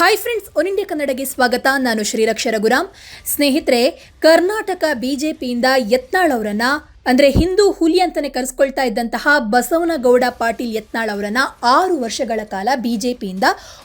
Hi friends one India ಕನ್ನಡಗೆ ಸ್ವಾಗತ. ನಾನು ಶ್ರೀರಕ್ಷ ರಘುರಾಮ್. ಸ್ನೇಹಿತರೆ, ಕರ್ನಾಟಕ ಬಿಜೆಪಿಯಿಂದ ಯತ್ನಾಳ್ ಅವರನ್ನ, ಅಂದ್ರೆ ಹಿಂದೂ ಹುಲಿ ಅಂತಾನೆ ಕರೆಸ್ಕೊಳ್ತಾ ಇದ್ದಂತಹ ಬಸವನಗೌಡ ಪಾಟೀಲ್ ಯತ್ನಾಳ್ ಅವರನ್ನ ಆರು ವರ್ಷಗಳ ಕಾಲ ಬಿಜೆಪಿಯಿಂದ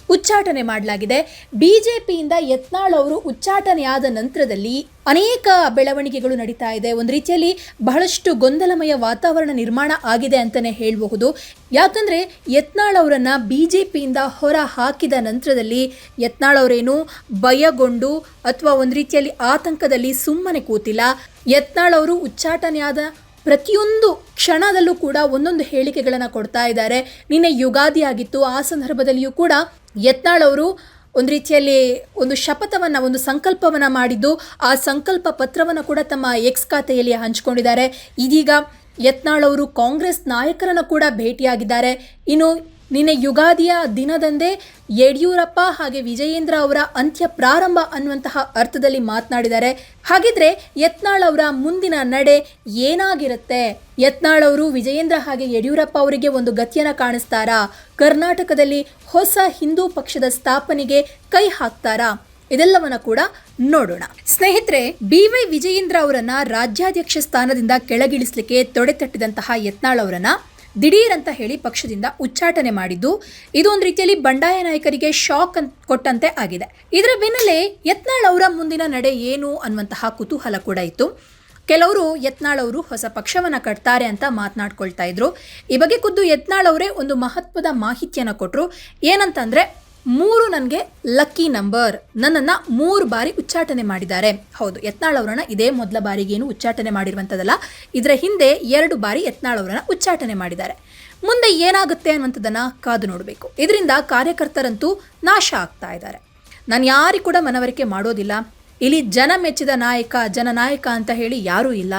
ಉಚ್ಚಾಟನೆ ಮಾಡಲಾಗಿದೆ. ಬಿಜೆಪಿಯಿಂದ ಯತ್ನಾಳ್ ಅವರು ಉಚ್ಚಾಟನೆಯಾದ ನಂತರದಲ್ಲಿ ಅನೇಕ ಬೆಳವಣಿಗೆಗಳು ನಡೀತಾ ಇದೆ. ಒಂದು ರೀತಿಯಲ್ಲಿ ಬಹಳಷ್ಟು ಗೊಂದಲಮಯ ವಾತಾವರಣ ನಿರ್ಮಾಣ ಆಗಿದೆ ಅಂತಲೇ ಹೇಳಬಹುದು. ಯಾಕಂದರೆ ಯತ್ನಾಳ್ ಅವರನ್ನು ಬಿ ಜೆ ಪಿಯಿಂದ ಹೊರ ಹಾಕಿದ ನಂತರದಲ್ಲಿ ಯತ್ನಾಳ್ ಅವರೇನು ಭಯಗೊಂಡು ಅಥವಾ ಒಂದು ರೀತಿಯಲ್ಲಿ ಆತಂಕದಲ್ಲಿ ಸುಮ್ಮನೆ ಕೂತಿಲ್ಲ. ಯತ್ನಾಳ್ ಅವರು ಉಚ್ಚಾಟನೆಯಾದ ಪ್ರತಿಯೊಂದು ಕ್ಷಣದಲ್ಲೂ ಕೂಡ ಒಂದೊಂದು ಹೇಳಿಕೆಗಳನ್ನು ಕೊಡ್ತಾ ಇದ್ದಾರೆ. ನಿನ್ನೆ ಯುಗಾದಿ ಆಗಿತ್ತು. ಆ ಸಂದರ್ಭದಲ್ಲಿಯೂ ಕೂಡ ಯತ್ನಾಳ್ ಅವರು ಒಂದು ರೀತಿಯಲ್ಲಿ ಒಂದು ಶಪಥವನ್ನು, ಒಂದು ಸಂಕಲ್ಪವನ್ನು ಮಾಡಿದ್ದು ಆ ಸಂಕಲ್ಪ ಪತ್ರವನ್ನು ಕೂಡ ತಮ್ಮ ಎಕ್ಸ್ ಖಾತೆಯಲ್ಲಿ ಹಂಚಿಕೊಂಡಿದ್ದಾರೆ. ಇದೀಗ ಯತ್ನಾಳ್ ಅವರು ಕಾಂಗ್ರೆಸ್ ನಾಯಕರನ್ನು ಕೂಡ ಭೇಟಿಯಾಗಿದ್ದಾರೆ. ಇನ್ನು ನಿನ್ನೆ ಯುಗಾದಿಯ ದಿನದಂದೇ ಯಡಿಯೂರಪ್ಪ ಹಾಗೆ ವಿಜಯೇಂದ್ರ ಅವರ ಅಂತ್ಯ ಪ್ರಾರಂಭ ಅನ್ನುವಂತಹ ಅರ್ಥದಲ್ಲಿ ಮಾತನಾಡಿದ್ದಾರೆ. ಹಾಗಿದ್ರೆ ಯತ್ನಾಳ್ ಅವರ ಮುಂದಿನ ನಡೆ ಏನಾಗಿರುತ್ತೆ? ಯತ್ನಾಳ್ ಅವರು ವಿಜಯೇಂದ್ರ ಹಾಗೆ ಯಡಿಯೂರಪ್ಪ ಅವರಿಗೆ ಒಂದು ಗತಿಯನ್ನು ಕಾಣಿಸ್ತಾರಾ? ಕರ್ನಾಟಕದಲ್ಲಿ ಹೊಸ ಹಿಂದೂ ಪಕ್ಷದ ಸ್ಥಾಪನೆಗೆ ಕೈ ಹಾಕ್ತಾರಾ? ಇದೆಲ್ಲವನ್ನ ಕೂಡ ನೋಡೋಣ. ಸ್ನೇಹಿತರೆ, ಬಿ ವೈ ವಿಜಯೇಂದ್ರ ಅವರನ್ನ ರಾಜ್ಯಾಧ್ಯಕ್ಷ ಸ್ಥಾನದಿಂದ ಕೆಳಗಿಳಿಸಲಿಕ್ಕೆ ತೊಡೆತಟ್ಟಿದಂತಹ ಯತ್ನಾಳ್ ಅವರನ್ನ ದಿಢೀರ್ ಅಂತ ಹೇಳಿ ಪಕ್ಷದಿಂದ ಉಚ್ಚಾಟನೆ ಮಾಡಿದ್ದು. ಇದು ಒಂದು ರೀತಿಯಲ್ಲಿ ಬಂಡಾಯ ನಾಯಕರಿಗೆ ಶಾಕ್ ಅಂತ ಕೊಟ್ಟಂತೆ ಆಗಿದೆ. ಇದರ ಬೆನ್ನಲ್ಲೇ ಯತ್ನಾಳ್ ಅವರ ಮುಂದಿನ ನಡೆ ಏನು ಅನ್ನುವಂತಹ ಕುತೂಹಲ ಕೂಡ ಇತ್ತು. ಕೆಲವರು ಯತ್ನಾಳ್ ಅವರು ಹೊಸ ಪಕ್ಷವನ್ನು ಕಟ್ತಾರೆ ಅಂತ ಮಾತನಾಡ್ಕೊಳ್ತಾ ಇದ್ರು. ಈ ಬಗ್ಗೆ ಖುದ್ದು ಯತ್ನಾಳ್ ಅವರೇ ಒಂದು ಮಹತ್ವದ ಮಾಹಿತಿಯನ್ನು ಕೊಟ್ಟರು ಏನಂತಂದ್ರೆ ಮೂರು ನನಗೆ ಲಕ್ಕಿ ನಂಬರ್ ನನ್ನನ್ನು ಮೂರು ಬಾರಿ ಉಚ್ಚಾಟನೆ ಮಾಡಿದ್ದಾರೆ. ಹೌದು, ಯತ್ನಾಳ್ ಅವರನ್ನ ಇದೇ ಮೊದಲ ಬಾರಿಗೇನು ಉಚ್ಚಾಟನೆ ಮಾಡಿರುವಂಥದ್ದಲ್ಲ ಇದರ ಹಿಂದೆ ಎರಡು ಬಾರಿ ಯತ್ನಾಳ್ ಉಚ್ಚಾಟನೆ ಮಾಡಿದ್ದಾರೆ. ಮುಂದೆ ಏನಾಗುತ್ತೆ ಅನ್ನುವಂಥದ್ದನ್ನು ಕಾದು ನೋಡಬೇಕು. ಇದರಿಂದ ಕಾರ್ಯಕರ್ತರಂತೂ ನಾಶ ಆಗ್ತಾ ಇದ್ದಾರೆ. ನಾನು ಯಾರಿಗೂ ಕೂಡ ಮನವರಿಕೆ ಮಾಡೋದಿಲ್ಲ. ಇಲ್ಲಿ ಜನ ಮೆಚ್ಚಿದ ನಾಯಕ ಜನನಾಯಕ ಅಂತ ಹೇಳಿ ಯಾರೂ ಇಲ್ಲ.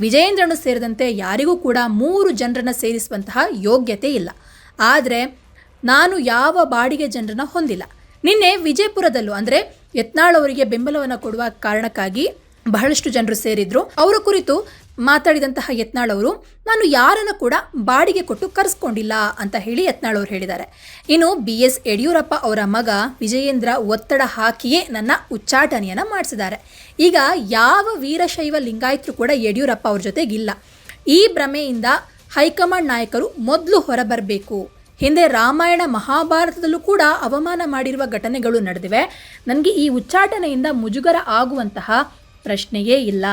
ವಿಜಯೇಂದ್ರನು ಸೇರಿದಂತೆ ಯಾರಿಗೂ ಕೂಡ ಮೂರು ಜನರನ್ನು ಸೇರಿಸುವಂತಹ ಯೋಗ್ಯತೆ ಇಲ್ಲ. ಆದರೆ ನಾನು ಯಾವ ಬಾಡಿಗೆ ಜನರನ್ನ ಹೊಂದಿಲ್ಲ. ನಿನ್ನೆ ವಿಜಯಪುರದಲ್ಲೂ ಅಂದರೆ ಯತ್ನಾಳ್ ಅವರಿಗೆ ಬೆಂಬಲವನ್ನು ಕೊಡುವ ಕಾರಣಕ್ಕಾಗಿ ಬಹಳಷ್ಟು ಜನರು ಸೇರಿದ್ರು. ಅವರ ಕುರಿತು ಮಾತಾಡಿದಂತಹ ಯತ್ನಾಳ್ ಅವರು, ನಾನು ಯಾರನ್ನು ಕೂಡ ಬಾಡಿಗೆ ಕೊಟ್ಟು ಕರೆಸ್ಕೊಂಡಿಲ್ಲ ಅಂತ ಹೇಳಿ ಯತ್ನಾಳ್ ಅವರು ಹೇಳಿದ್ದಾರೆ. ಇನ್ನು ಬಿ ಎಸ್ ಯಡಿಯೂರಪ್ಪ ಅವರ ಮಗ ವಿಜಯೇಂದ್ರ ಒತ್ತಡ ಹಾಕಿಯೇ ನನ್ನ ಉಚ್ಚಾಟನೆಯನ್ನು ಮಾಡಿಸಿದ್ದಾರೆ. ಈಗ ಯಾವ ವೀರಶೈವ ಲಿಂಗಾಯತರು ಕೂಡ ಯಡಿಯೂರಪ್ಪ ಅವ್ರ ಜೊತೆಗಿಲ್ಲ. ಈ ಭ್ರಮೆಯಿಂದ ಹೈಕಮಾಂಡ್ ನಾಯಕರು ಮೊದಲು ಹೊರಬರಬೇಕು. ಹಿಂದೆ ರಾಮಾಯಣ ಮಹಾಭಾರತದಲ್ಲೂ ಕೂಡ ಅವಮಾನ ಮಾಡಿರುವ ಘಟನೆಗಳು ನಡೆದಿವೆ. ನನಗೆ ಈ ಉಚ್ಚಾಟನೆಯಿಂದ ಮುಜುಗರ ಆಗುವಂತಹ ಪ್ರಶ್ನೆಯೇ ಇಲ್ಲ.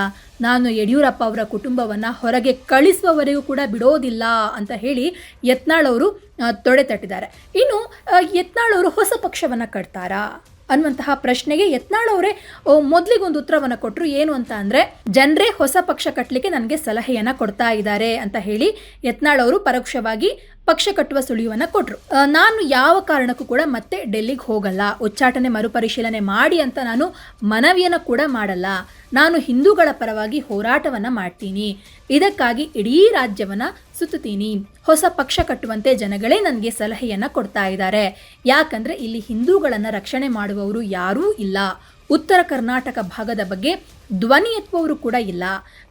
ನಾನು ಯಡಿಯೂರಪ್ಪ ಅವರ ಕುಟುಂಬವನ್ನು ಹೊರಗೆ ಕಳಿಸುವವರೆಗೂ ಕೂಡ ಬಿಡೋದಿಲ್ಲ ಅಂತ ಹೇಳಿ ಯತ್ನಾಳ್ ಅವರು ತೊಡೆ ತಟ್ಟಿದ್ದಾರೆ. ಇನ್ನು ಯತ್ನಾಳ್ ಅವರು ಹೊಸ ಪಕ್ಷವನ್ನು ಕಟ್ತಾರಾ? ಅನ್ನುವಂತಹ ಪ್ರಶ್ನೆಗೆ ಯತ್ನಾಳ್ ಅವರೇ ಮೊದಲಿಗೊಂದು ಉತ್ತರವನ್ನು ಕೊಟ್ಟರು ಏನು ಅಂತ ಅಂದರೆ, ಜನರೇ ಹೊಸ ಪಕ್ಷ ಕಟ್ಟಲಿಕ್ಕೆ ನನಗೆ ಸಲಹೆಯನ್ನು ಕೊಡ್ತಾ ಇದ್ದಾರೆ ಅಂತ ಹೇಳಿ ಯತ್ನಾಳ್ ಅವರು ಪರೋಕ್ಷವಾಗಿ ಪಕ್ಷ ಕಟ್ಟುವ ಸುಳಿವನ್ನು ಕೊಟ್ಟರು ನಾನು ಯಾವ ಕಾರಣಕ್ಕೂ ಕೂಡ ಮತ್ತೆ ಡೆಲ್ಲಿಗೆ ಹೋಗಲ್ಲ. ಉಚ್ಚಾಟನೆ ಮರುಪರಿಶೀಲನೆ ಮಾಡಿ ಅಂತ ನಾನು ಮನವಿಯನ್ನು ಕೂಡ ಮಾಡಲ್ಲ. ನಾನು ಹಿಂದೂಗಳ ಪರವಾಗಿ ಹೋರಾಟವನ್ನು ಮಾಡ್ತೀನಿ. ಇದಕ್ಕಾಗಿ ಇಡೀ ರಾಜ್ಯವನ್ನು ಸುತ್ತುತ್ತೀನಿ. ಹೊಸ ಪಕ್ಷ ಕಟ್ಟುವಂತೆ ಜನಗಳೇ ನನಗೆ ಸಲಹೆಯನ್ನು ಕೊಡ್ತಾ ಇದ್ದಾರೆ. ಯಾಕಂದರೆ ಇಲ್ಲಿ ಹಿಂದೂಗಳನ್ನು ರಕ್ಷಣೆ ಮಾಡುವವರು ಯಾರೂ ಇಲ್ಲ. ಉತ್ತರ ಕರ್ನಾಟಕ ಭಾಗದ ಬಗ್ಗೆ ಧ್ವನಿ ಎತ್ತುವವರು ಕೂಡ ಇಲ್ಲ.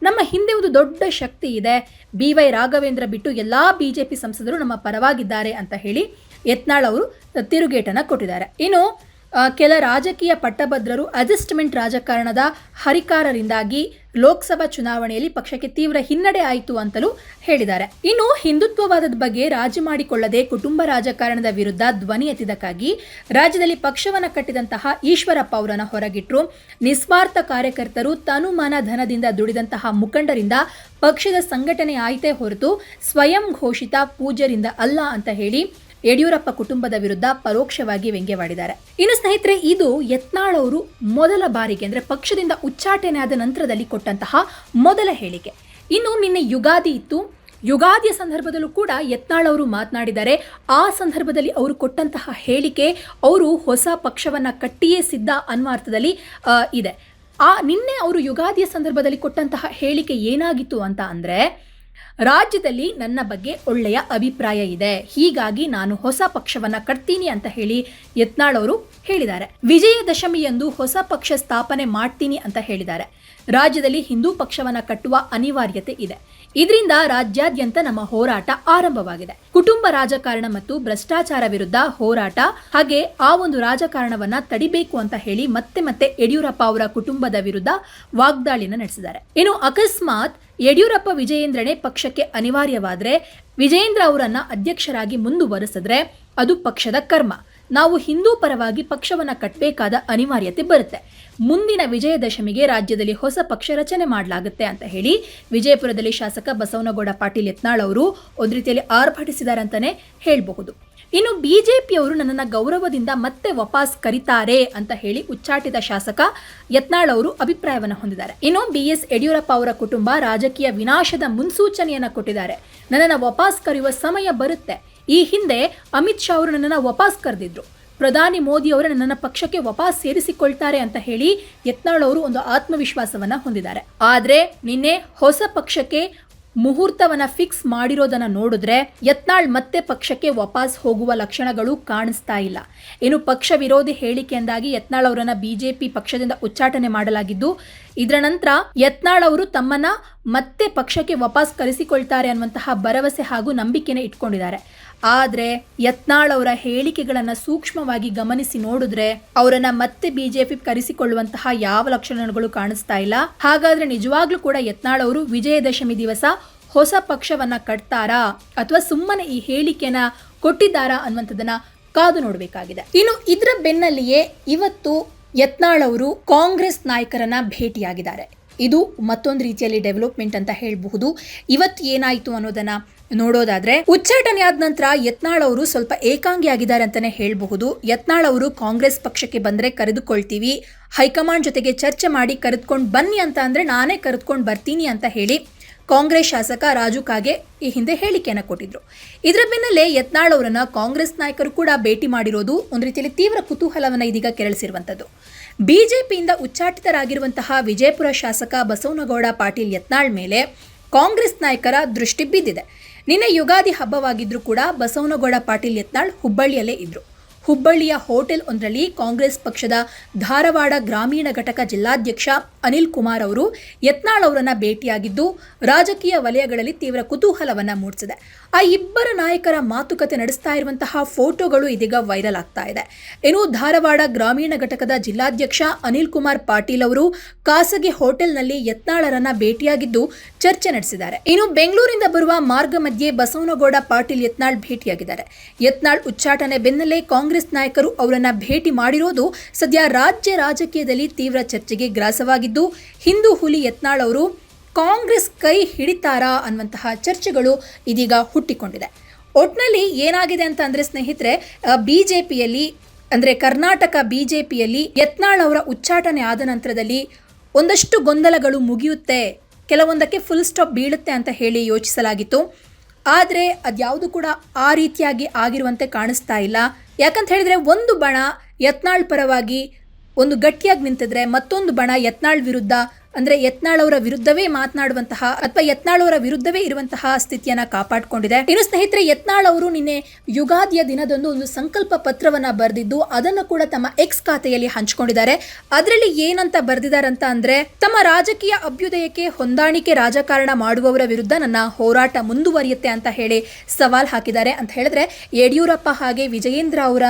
ನಮ್ಮ ಹಿಂದೆ ಒಂದು ದೊಡ್ಡ ಶಕ್ತಿ ಇದೆ. ಬಿ ವೈ ರಾಘವೇಂದ್ರ ಬಿಟ್ಟು ಎಲ್ಲ ಬಿ ಜೆ ಪಿ ಸಂಸದರು ನಮ್ಮ ಪರವಾಗಿದ್ದಾರೆ ಅಂತ ಹೇಳಿ ಯತ್ನಾಳ್ ಅವರು ತಿರುಗೇಟನ್ನು ಕೊಟ್ಟಿದ್ದಾರೆ. ಇನ್ನು ಕೆಲ ರಾಜಕೀಯ ಪಟ್ಟಭದ್ರರು ಅಡ್ಜಸ್ಟ್ಮೆಂಟ್ ರಾಜಕಾರಣದ ಹರಿಕಾರರಿಂದಾಗಿ ಲೋಕಸಭಾ ಚುನಾವಣೆಯಲ್ಲಿ ಪಕ್ಷಕ್ಕೆ ತೀವ್ರ ಹಿನ್ನಡೆ ಆಯಿತು ಅಂತಲೂ ಹೇಳಿದ್ದಾರೆ. ಇನ್ನು ಹಿಂದುತ್ವವಾದದ ಬಗ್ಗೆ ರಾಜಿ ಮಾಡಿಕೊಳ್ಳದೆ ಕುಟುಂಬ ರಾಜಕಾರಣದ ವಿರುದ್ಧ ಧ್ವನಿ ಎತ್ತಿದಕ್ಕಾಗಿ ರಾಜ್ಯದಲ್ಲಿ ಪಕ್ಷವನ್ನು ಕಟ್ಟಿದಂತಹ ಈಶ್ವರಪ್ಪ ಅವರನ್ನು ಹೊರಗಿಟ್ರು. ನಿಸ್ವಾರ್ಥ ಕಾರ್ಯಕರ್ತರು ತನುಮಾನ ಧನದಿಂದ ದುಡಿದಂತಹ ಮುಖಂಡರಿಂದ ಪಕ್ಷದ ಸಂಘಟನೆ ಆಯಿತೇ ಹೊರತು ಸ್ವಯಂ ಘೋಷಿತ ಪೂಜರಿಂದ ಅಲ್ಲ ಅಂತ ಹೇಳಿ ಯಡಿಯೂರಪ್ಪ ಕುಟುಂಬದ ವಿರುದ್ಧ ಪರೋಕ್ಷವಾಗಿ ವ್ಯಂಗ್ಯವಾಡಿದ್ದಾರೆ. ಇನ್ನು ಸ್ನೇಹಿತರೆ, ಇದು ಯತ್ನಾಳ್ ಅವರು ಮೊದಲ ಬಾರಿಗೆ ಅಂದ್ರೆ ಪಕ್ಷದಿಂದ ಉಚ್ಚಾಟನೆ ಆದ ನಂತರದಲ್ಲಿ ಕೊಟ್ಟಂತಹ ಮೊದಲ ಹೇಳಿಕೆ. ಇನ್ನು ನಿನ್ನೆ ಯುಗಾದಿ ಇತ್ತು. ಯುಗಾದಿಯ ಸಂದರ್ಭದಲ್ಲೂ ಕೂಡ ಯತ್ನಾಳ್ ಅವರು ಮಾತನಾಡಿದ್ದಾರೆ. ಆ ಸಂದರ್ಭದಲ್ಲಿ ಅವರು ಕೊಟ್ಟಂತಹ ಹೇಳಿಕೆ ಅವರು ಹೊಸ ಪಕ್ಷವನ್ನ ಕಟ್ಟಿಯೇ ಸಿದ್ಧ ಅನ್ನುವ ಇದೆ. ಆ, ನಿನ್ನೆ ಅವರು ಯುಗಾದಿಯ ಸಂದರ್ಭದಲ್ಲಿ ಕೊಟ್ಟಂತಹ ಹೇಳಿಕೆ ಏನಾಗಿತ್ತು ಅಂತ ಅಂದ್ರೆ ರಾಜ್ಯದಲ್ಲಿ ನನ್ನ ಬಗ್ಗೆ ಒಳ್ಳೆಯ ಅಭಿಪ್ರಾಯ ಇದೆ. ಹೀಗಾಗಿ ನಾನು ಹೊಸ ಪಕ್ಷವನ್ನ ಕಟ್ತೀನಿ ಅಂತ ಹೇಳಿ ಯತ್ನಾಳ್ ಅವರು ಹೇಳಿದ್ದಾರೆ. ವಿಜಯದಶಮಿಯಂದು ಹೊಸ ಪಕ್ಷ ಸ್ಥಾಪನೆ ಮಾಡ್ತೀನಿ ಅಂತ ಹೇಳಿದ್ದಾರೆ. ರಾಜ್ಯದಲ್ಲಿ ಹಿಂದೂ ಪಕ್ಷವನ್ನ ಕಟ್ಟುವ ಅನಿವಾರ್ಯತೆ ಇದೆ. ಇದರಿಂದ ರಾಜ್ಯಾದ್ಯಂತ ನಮ್ಮ ಹೋರಾಟ ಆರಂಭವಾಗಿದೆ. ಕುಟುಂಬ ರಾಜಕಾರಣ ಮತ್ತು ಭ್ರಷ್ಟಾಚಾರ ವಿರುದ್ಧ ಹೋರಾಟ, ಹಾಗೆ ಆ ಒಂದು ರಾಜಕಾರಣವನ್ನ ತಡಿಬೇಕು ಅಂತ ಹೇಳಿ ಮತ್ತೆ ಮತ್ತೆ ಯಡಿಯೂರಪ್ಪ ಅವರ ಕುಟುಂಬದ ವಿರುದ್ಧ ವಾಗ್ದಾಳಿನ ನಡೆಸಿದ್ದಾರೆ. ಇನ್ನು ಅಕಸ್ಮಾತ್ ಯಡಿಯೂರಪ್ಪ ವಿಜಯೇಂದ್ರನೇ ಪಕ್ಷಕ್ಕೆ ಅನಿವಾರ್ಯವಾದರೆ ವಿಜಯೇಂದ್ರ ಅವರನ್ನು ಅಧ್ಯಕ್ಷರಾಗಿ ಮುಂದುವರೆಸಿದ್ರೆ ಅದು ಪಕ್ಷದ ಕರ್ಮ. ನಾವು ಹಿಂದೂ ಪರವಾಗಿ ಪಕ್ಷವನ್ನು ಕಟ್ಟಬೇಕಾದ ಅನಿವಾರ್ಯತೆ ಬರುತ್ತೆ. ಮುಂದಿನ ವಿಜಯದಶಮಿಗೆ ರಾಜ್ಯದಲ್ಲಿ ಹೊಸ ಪಕ್ಷ ರಚನೆ ಮಾಡಲಾಗುತ್ತೆ ಅಂತ ಹೇಳಿ ವಿಜಯಪುರದಲ್ಲಿ ಶಾಸಕ ಬಸವನಗೌಡ ಪಾಟೀಲ್ ಯತ್ನಾಳ್ ಅವರು ಒಂದು ರೀತಿಯಲ್ಲಿ ಆರ್ಭಟಿಸಿದ್ದಾರೆ ಅಂತಲೇ ಹೇಳಬಹುದು. ಇನ್ನು ಬಿಜೆಪಿಯವರು ನನ್ನನ್ನು ಗೌರವದಿಂದ ಮತ್ತೆ ವಾಪಸ್ ಕರೀತಾರೆ ಅಂತ ಹೇಳಿ ಉಚ್ಚಾಟಿದ ಶಾಸಕ ಯತ್ನಾಳ್ ಅವರು ಅಭಿಪ್ರಾಯವನ್ನು ಹೊಂದಿದ್ದಾರೆ. ಇನ್ನು ಬಿ ಎಸ್ ಯಡಿಯೂರಪ್ಪ ಅವರ ಕುಟುಂಬ ರಾಜಕೀಯ ವಿನಾಶದ ಮುನ್ಸೂಚನೆಯನ್ನು ಕೊಟ್ಟಿದ್ದಾರೆ. ನನ್ನನ್ನು ವಾಪಸ್ ಕರೆಯುವ ಸಮಯ ಬರುತ್ತೆ. ಈ ಹಿಂದೆ ಅಮಿತ್ ಶಾ ಅವರು ನನ್ನನ್ನು ವಾಪಸ್ ಕರೆದಿದ್ರು. ಪ್ರಧಾನಿ ಮೋದಿ ಅವರು ನನ್ನನ್ನು ಪಕ್ಷಕ್ಕೆ ವಾಪಸ್ ಸೇರಿಸಿಕೊಳ್ತಾರೆ ಅಂತ ಹೇಳಿ ಯತ್ನಾಳ್ ಅವರು ಒಂದು ಆತ್ಮವಿಶ್ವಾಸವನ್ನ ಹೊಂದಿದ್ದಾರೆ. ಆದರೆ ನಿನ್ನೆ ಹೊಸ ಪಕ್ಷಕ್ಕೆ ಮುಹೂರ್ತವನ್ನ ಫಿಕ್ಸ್ ಮಾಡಿರೋದನ್ನ ನೋಡಿದ್ರೆ ಯತ್ನಾಳ್ ಮತ್ತೆ ಪಕ್ಷಕ್ಕೆ ವಾಪಸ್ ಹೋಗುವ ಲಕ್ಷಣಗಳು ಕಾಣಿಸ್ತಾ ಇಲ್ಲ. ಇನ್ನು ಪಕ್ಷ ವಿರೋಧಿ ಹೇಳಿಕೆಯಿಂದಾಗಿ ಯತ್ನಾಳ್ ಅವರನ್ನ ಬಿಜೆಪಿ ಪಕ್ಷದಿಂದ ಉಚ್ಚಾಟನೆ ಮಾಡಲಾಗಿದ್ದು ಇದರ ನಂತರ ಯತ್ನಾಳ್ ಅವರು ತಮ್ಮನ್ನ ಮತ್ತೆ ಪಕ್ಷಕ್ಕೆ ವಾಪಸ್ ಕರೆಸಿಕೊಳ್ತಾರೆ ಅನ್ನುವಂತಹ ಭರವಸೆ ಹಾಗೂ ನಂಬಿಕೆನ ಇಟ್ಕೊಂಡಿದ್ದಾರೆ. ಆದ್ರೆ ಯತ್ನಾಳ್ ಅವರ ಹೇಳಿಕೆಗಳನ್ನ ಸೂಕ್ಷ್ಮವಾಗಿ ಗಮನಿಸಿ ನೋಡಿದ್ರೆ ಅವರನ್ನ ಮತ್ತೆ ಬಿಜೆಪಿ ಕರೆಸಿಕೊಳ್ಳುವಂತಹ ಯಾವ ಲಕ್ಷಣಗಳು ಕಾಣಿಸ್ತಾ ಇಲ್ಲ. ಹಾಗಾದ್ರೆ ನಿಜವಾಗ್ಲೂ ಕೂಡ ಯತ್ನಾಳ್ ಅವರು ವಿಜಯದಶಮಿ ದಿವಸ ಹೊಸ ಪಕ್ಷವನ್ನ ಕಟ್ತಾರಾ ಅಥವಾ ಸುಮ್ಮನೆ ಈ ಹೇಳಿಕೆನ ಕೊಟ್ಟಿದ್ದಾರಾ ಅನ್ನುವಂಥದ್ದನ್ನ ಕಾದು ನೋಡಬೇಕಾಗಿದೆ. ಇನ್ನು ಇದರ ಬೆನ್ನಲ್ಲಿಯೇ ಇವತ್ತು ಯತ್ನಾಳ್ ಅವರು ಕಾಂಗ್ರೆಸ್ ನಾಯಕರನ್ನ ಭೇಟಿಯಾಗಿದ್ದಾರೆ. ಇದು ಮತ್ತೊಂದು ರೀತಿಯಲ್ಲಿ ಡೆವಲಪ್ಮೆಂಟ್ ಅಂತ ಹೇಳಬಹುದು. ಇವತ್ತು ಏನಾಯಿತು ಅನ್ನೋದನ್ನ ನೋಡೋದಾದ್ರೆ, ಉಚ್ಚಾಟನೆ ಆದ ನಂತರ ಯತ್ನಾಳ್ ಅವರು ಸ್ವಲ್ಪ ಏಕಾಂಗಿ ಆಗಿದ್ದಾರೆ ಅಂತಾನೆ ಹೇಳಬಹುದು. ಯತ್ನಾಳ್ ಅವರು ಕಾಂಗ್ರೆಸ್ ಪಕ್ಷಕ್ಕೆ ಬಂದ್ರೆ ಕರೆದುಕೊಳ್ತೀವಿ, ಹೈಕಮಾಂಡ್ ಜೊತೆಗೆ ಚರ್ಚೆ ಮಾಡಿ ಕರೆದುಕೊಂಡು ಬನ್ನಿ ಅಂತ ಅಂದ್ರೆ ನಾನೇ ಕರೆದುಕೊಂಡು ಬರ್ತೀನಿ ಅಂತ ಹೇಳಿ ಕಾಂಗ್ರೆಸ್ ಶಾಸಕ ರಾಜು ಕಾಗೆ ಈ ಹಿಂದೆ ಹೇಳಿಕೆಯನ್ನು ಕೊಟ್ಟಿದ್ರು. ಇದರ ಬೆನ್ನಲ್ಲೇ ಯತ್ನಾಳ್ ಅವರನ್ನು ಕಾಂಗ್ರೆಸ್ ನಾಯಕರು ಕೂಡ ಭೇಟಿ ಮಾಡಿರೋದು ಒಂದು ರೀತಿಯಲ್ಲಿ ತೀವ್ರ ಕುತೂಹಲವನ್ನು ಇದೀಗ ಕೆರಳಿಸಿರುವಂಥದ್ದು ಬಿಜೆಪಿಯಿಂದ ಉಚ್ಚಾಟಿತರಾಗಿರುವಂತಹ ವಿಜಯಪುರ ಶಾಸಕ ಬಸವನಗೌಡ ಪಾಟೀಲ್ ಯತ್ನಾಳ್ ಮೇಲೆ ಕಾಂಗ್ರೆಸ್ ನಾಯಕರ ದೃಷ್ಟಿ ಬಿದ್ದಿದೆ. ನಿನ್ನೆ ಯುಗಾದಿ ಹಬ್ಬವಾಗಿದ್ರೂ ಕೂಡ ಬಸವನಗೌಡ ಪಾಟೀಲ್ ಯತ್ನಾಳ್ ಹುಬ್ಬಳ್ಳಿಯಲ್ಲೇ ಇದ್ರು. ಹುಬ್ಬಳ್ಳಿಯ ಹೋಟೆಲ್ ಒಂದರಲ್ಲಿ ಕಾಂಗ್ರೆಸ್ ಪಕ್ಷದ ಧಾರವಾಡ ಗ್ರಾಮೀಣ ಘಟಕ ಜಿಲ್ಲಾಧ್ಯಕ್ಷ ಅನಿಲ್ ಕುಮಾರ್ ಅವರು ಯತ್ನಾಳ್ ಅವರನ್ನ ಭೇಟಿಯಾಗಿದ್ದು, ರಾಜಕೀಯ ವಲಯಗಳಲ್ಲಿ ತೀವ್ರ ಕುತೂಹಲವನ್ನು ಮೂಡಿಸಿದೆ. ಆ ಇಬ್ಬರ ನಾಯಕರ ಮಾತುಕತೆ ನಡೆಸ್ತಾ ಇರುವಂತಹ ಫೋಟೋಗಳು ಇದೀಗ ವೈರಲ್ ಆಗ್ತಾ ಇದೆ. ಇನ್ನು ಧಾರವಾಡ ಗ್ರಾಮೀಣ ಘಟಕದ ಜಿಲ್ಲಾಧ್ಯಕ್ಷ ಅನಿಲ್ ಕುಮಾರ್ ಪಾಟೀಲ್ ಅವರು ಖಾಸಗಿ ಹೋಟೆಲ್ನಲ್ಲಿ ಯತ್ನಾಳರನ್ನ ಭೇಟಿಯಾಗಿದ್ದು ಚರ್ಚೆ ನಡೆಸಿದ್ದಾರೆ. ಇನ್ನು ಬೆಂಗಳೂರಿಂದ ಬರುವ ಮಾರ್ಗ ಮಧ್ಯೆ ಬಸವನಗೌಡ ಪಾಟೀಲ್ ಯತ್ನಾಳ್ ಭೇಟಿಯಾಗಿದ್ದಾರೆ. ಯತ್ನಾಳ್ ಉಚ್ಚಾಟನೆ ಬೆನ್ನಲ್ಲೇ ಕಾಂಗ್ರೆಸ್ ನಾಯಕರು ಅವರನ್ನ ಭೇಟಿ ಮಾಡಿರೋದು ಸದ್ಯ ರಾಜ್ಯ ರಾಜಕೀಯದಲ್ಲಿ ತೀವ್ರ ಚರ್ಚೆಗೆ ಗ್ರಾಸವಾಗಿದ್ದು, ಹಿಂದೂ ಹುಲಿ ಯತ್ನಾಳ್ ಅವರು ಕಾಂಗ್ರೆಸ್ ಕೈ ಹಿಡಿತಾರಾ ಅನ್ನುವಂತಹ ಚರ್ಚೆಗಳು ಇದೀಗ ಹುಟ್ಟಿಕೊಂಡಿದೆ. ಒಟ್ನಲ್ಲಿ ಏನಾಗಿದೆ ಅಂತ ಅಂದರೆ ಸ್ನೇಹಿತರೆ ಬಿ ಜೆ ಪಿಯಲ್ಲಿ ಅಂದರೆ ಕರ್ನಾಟಕ ಬಿ ಜೆ ಪಿಯಲ್ಲಿ ಯತ್ನಾಳ್ ಅವರ ಉಚ್ಚಾಟನೆ ಆದ ನಂತರದಲ್ಲಿ ಒಂದಷ್ಟು ಗೊಂದಲಗಳು ಮುಗಿಯುತ್ತೆ, ಕೆಲವೊಂದಕ್ಕೆ ಫುಲ್ ಸ್ಟಾಪ್ ಬೀಳುತ್ತೆ ಅಂತ ಹೇಳಿ ಯೋಚಿಸಲಾಗಿತ್ತು. ಆದರೆ ಅದ್ಯಾವುದು ಕೂಡ ಆ ರೀತಿಯಾಗಿ ಆಗಿರುವಂತೆ ಕಾಣಿಸ್ತಾ ಇಲ್ಲ. ಯಾಕಂತ ಹೇಳಿದರೆ ಒಂದು ಬಣ ಯತ್ನಾಳ್ ಪರವಾಗಿ ಒಂದು ಗಟ್ಟಿಯಾಗಿ ನಿಂತಿದ್ರೆ ಮತ್ತೊಂದು ಬಣ ಯತ್ನಾಳ್ ವಿರುದ್ಧ ಅಂದ್ರೆ ಯತ್ನಾಳವರ ವಿರುದ್ಧವೇ ಮಾತನಾಡುವಂತಹ ಅಥವಾ ಯತ್ನಾಳವರ ವಿರುದ್ಧವೇ ಇರುವಂತಹ ಸ್ಥಿತಿಯನ್ನು ಕಾಪಾಡಿಕೊಂಡಿದೆ. ಇನ್ನು ಸ್ನೇಹಿತರೆ, ಯತ್ನಾಳ್ ಅವರು ನಿನ್ನೆ ಯುಗಾದಿಯ ದಿನದಂದು ಒಂದು ಸಂಕಲ್ಪ ಪತ್ರವನ್ನ ಬರೆದಿದ್ದು ಅದನ್ನು ಕೂಡ ತಮ್ಮ ಎಕ್ಸ್ ಖಾತೆಯಲ್ಲಿ ಹಂಚಿಕೊಂಡಿದ್ದಾರೆ. ಅದರಲ್ಲಿ ಏನಂತ ಬರೆದಿದ್ದಾರೆ ಅಂತ ಅಂದ್ರೆ, ತಮ್ಮ ರಾಜಕೀಯ ಅಭ್ಯುದಯಕ್ಕೆ ಹೊಂದಾಣಿಕೆ ರಾಜಕಾರಣ ಮಾಡುವವರ ವಿರುದ್ಧ ನನ್ನ ಹೋರಾಟ ಮುಂದುವರಿಯುತ್ತೆ ಅಂತ ಹೇಳಿ ಸವಾಲ್ ಹಾಕಿದ್ದಾರೆ. ಅಂತ ಹೇಳಿದ್ರೆ, ಯಡಿಯೂರಪ್ಪ ಹಾಗೆ ವಿಜಯೇಂದ್ರ ಅವರ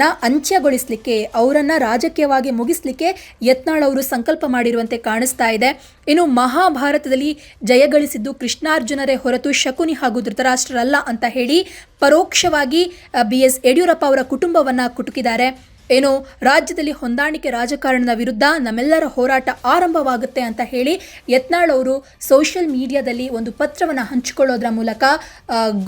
ನ ಅಂತ್ಯಗೊಳಿಸಲಿಕ್ಕೆ, ಅವರನ್ನು ರಾಜಕೀಯವಾಗಿ ಮುಗಿಸ್ಲಿಕ್ಕೆ ಯತ್ನಾಳ್ ಅವರು ಸಂಕಲ್ಪ ಮಾಡಿರುವಂತೆ ಕಾಣಿಸ್ತಾ ಇದೆ. ಇನ್ನು ಮಹಾಭಾರತದಲ್ಲಿ ಜಯಗಳಿಸಿದ್ದು ಕೃಷ್ಣಾರ್ಜುನರೇ ಹೊರತು ಶಕುನಿ ಹಾಗೂ ಧೃತರಾಷ್ಟ್ರರಲ್ಲ ಅಂತ ಹೇಳಿ ಪರೋಕ್ಷವಾಗಿ ಬಿ. ಎಸ್. ಯಡಿಯೂರಪ್ಪ ಅವರ ಕುಟುಂಬವನ್ನ ಕುಟುಕಿದ್ದಾರೆ. ಏನು, ರಾಜ್ಯದಲ್ಲಿ ಹೊಂದಾಣಿಕೆ ರಾಜಕಾರಣದ ವಿರುದ್ಧ ನಮ್ಮೆಲ್ಲರ ಹೋರಾಟ ಆರಂಭವಾಗುತ್ತೆ ಅಂತ ಹೇಳಿ ಯತ್ನಾಳ್ ಅವರು ಸೋಷಿಯಲ್ ಮೀಡಿಯಾದಲ್ಲಿ ಒಂದು ಪತ್ರವನ್ನು ಹಂಚಿಕೊಳ್ಳೋದ್ರ ಮೂಲಕ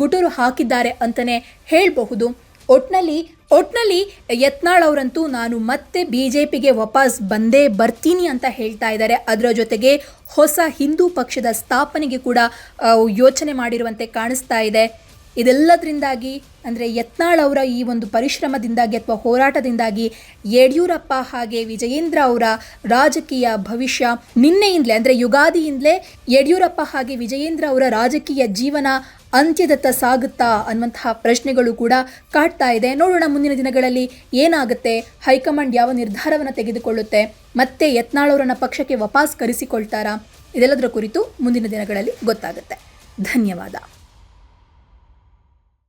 ಗುಟುರು ಹಾಕಿದ್ದಾರೆ ಅಂತಲೇ ಹೇಳಬಹುದು. ಒಟ್ನಲ್ಲಿ ಒಟ್ನಲ್ಲಿ ಯತ್ನಾಳ್ ಅವರಂತೂ ನಾನು ಮತ್ತೆ ಬಿ ಜೆ ಪಿಗೆ ವಾಪಸ್ ಬಂದೇ ಬರ್ತೀನಿ ಅಂತ ಹೇಳ್ತಾ ಇದ್ದಾರೆ. ಅದರ ಜೊತೆಗೆ ಹೊಸ ಹಿಂದೂ ಪಕ್ಷದ ಸ್ಥಾಪನೆಗೆ ಕೂಡ ಯೋಚನೆ ಮಾಡಿರುವಂತೆ ಕಾಣಿಸ್ತಾ ಇದೆ. ಇದೆಲ್ಲದರಿಂದಾಗಿ, ಅಂದರೆ ಯತ್ನಾಳ್ ಅವರ ಈ ಒಂದು ಪರಿಶ್ರಮದಿಂದಾಗಿ ಅಥವಾ ಹೋರಾಟದಿಂದಾಗಿ ಯಡಿಯೂರಪ್ಪ ಹಾಗೆ ವಿಜಯೇಂದ್ರ ಅವರ ರಾಜಕೀಯ ಭವಿಷ್ಯ ನಿನ್ನೆಯಿಂದಲೇ, ಅಂದರೆ ಯುಗಾದಿಯಿಂದಲೇ ಯಡಿಯೂರಪ್ಪ ಹಾಗೆ ವಿಜಯೇಂದ್ರ ಅವರ ರಾಜಕೀಯ ಜೀವನ ಅಂತ್ಯದತ್ತ ಸಾಗುತ್ತಾ ಅನ್ನುವಂತಹ ಪ್ರಶ್ನೆಗಳು ಕೂಡ ಕಾಡ್ತಾ ಇದೆ. ನೋಡೋಣ ಮುಂದಿನ ದಿನಗಳಲ್ಲಿ ಏನಾಗುತ್ತೆ, ಹೈಕಮಾಂಡ್ ಯಾವ ನಿರ್ಧಾರವನ್ನು ತೆಗೆದುಕೊಳ್ಳುತ್ತೆ, ಮತ್ತೆ ಯತ್ನಾಳ್ ಅವರನ್ನು ಪಕ್ಷಕ್ಕೆ ವಾಪಸ್ ಕರೆಸಿಕೊಳ್ತಾರಾ, ಇದೆಲ್ಲದರ ಕುರಿತು ಮುಂದಿನ ದಿನಗಳಲ್ಲಿ ಗೊತ್ತಾಗುತ್ತೆ. ಧನ್ಯವಾದ.